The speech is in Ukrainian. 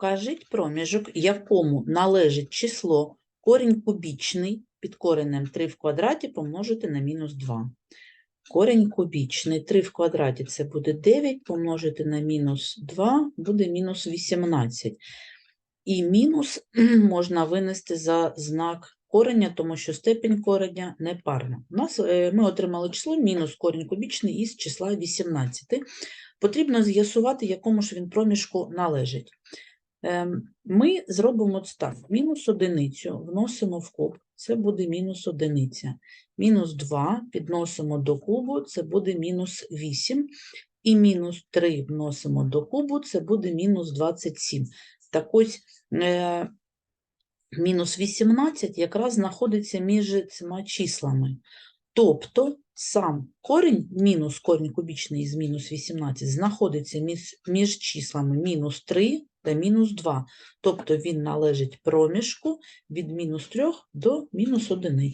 Вкажіть проміжок, якому належить число корінь кубічний під коренем 3 в квадраті помножити на мінус 2. Корінь кубічний 3 в квадраті це буде 9 помножити на мінус 2 буде мінус 18. І мінус можна винести за знак кореня, тому що степень кореня непарна. У нас е, ми отримали число мінус корінь кубічний із числа 18. Потрібно з'ясувати, якому ж він проміжку належить. Ем, Ми зробимо так. Мінус одиницю вносимо в куб, це буде мінус одиниця. Мінус 2 підносимо до кубу, це буде мінус 8. І мінус 3 вносимо до кубу, це буде мінус 27. Так ось е, мінус 18 якраз знаходиться між цими числами. Тобто сам корінь, мінус корінь кубічний із мінус 18, знаходиться між числами мінус 3 та мінус 2. Тобто він належить проміжку від мінус 3 до мінус 1.